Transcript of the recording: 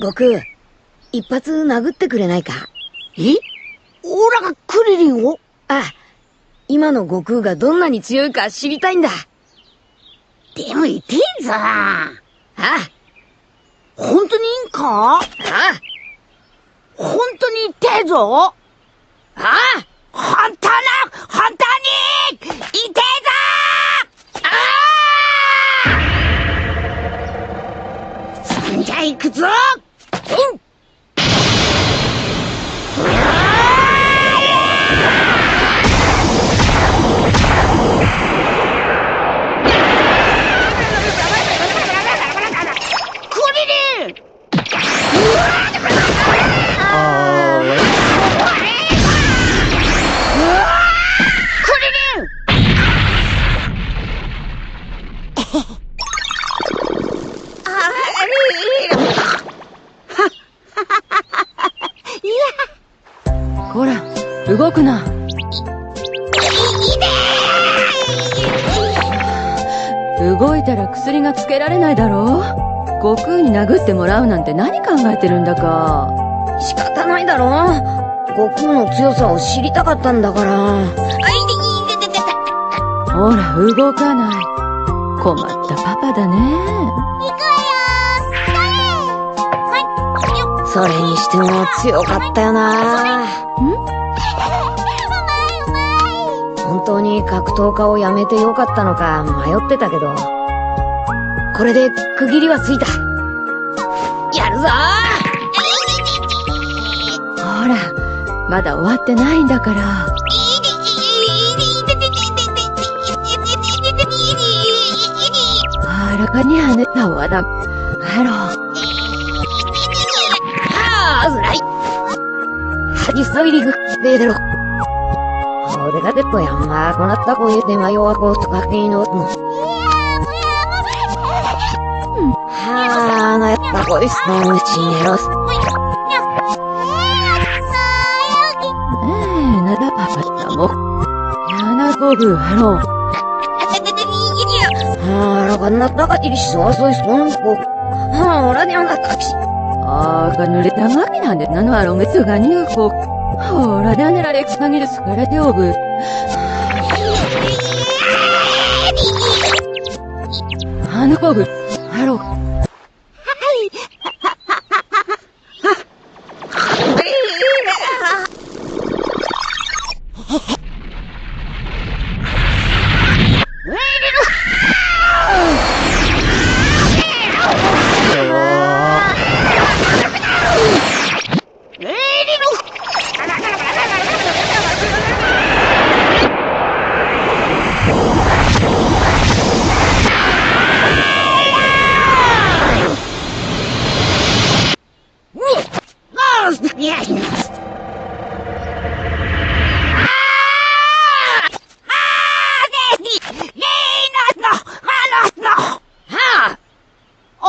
悟空、一発殴ってくれないか？え？オラがクリリンを？あ、今の悟空がどんなに強いか知りたいんだ。でも痛えぞ。あ。本当にいいんか？あ、本当に痛えぞ。あ。あ、本当の、本当に、痛えぞ。そんじゃ行くぞうこら、動くな。動いたら薬がつけられないだろう？悟空に殴ってもらうなんて何考えてるんだか。仕方ないだろ悟空の強さを知りたかったんだから。ほら、動かない。困ったパパだね。それにしても強かったよな 本当に格闘家をやめてよかったのか迷ってたけど、これで区切りはついた。やるぞほら、まだ終わってないんだから。あらかに跳ねたわだ。ハロー。ハギサビリグ、ベーデロ。俺がでっとやんまこなった声で迷わこうとかけいのも。はあ、なやったこいすのうちねろす。ええなだパパだも。やなこぶハロー。はあ、らかなったかいりしそうそういそんこ。はあ、おらにゃんがたきし。あーが濡れたまきなんでなのあろんげつがにゅうこ。ほら、であねられくさぎるすからておぶ。あのこぶ、ああ、に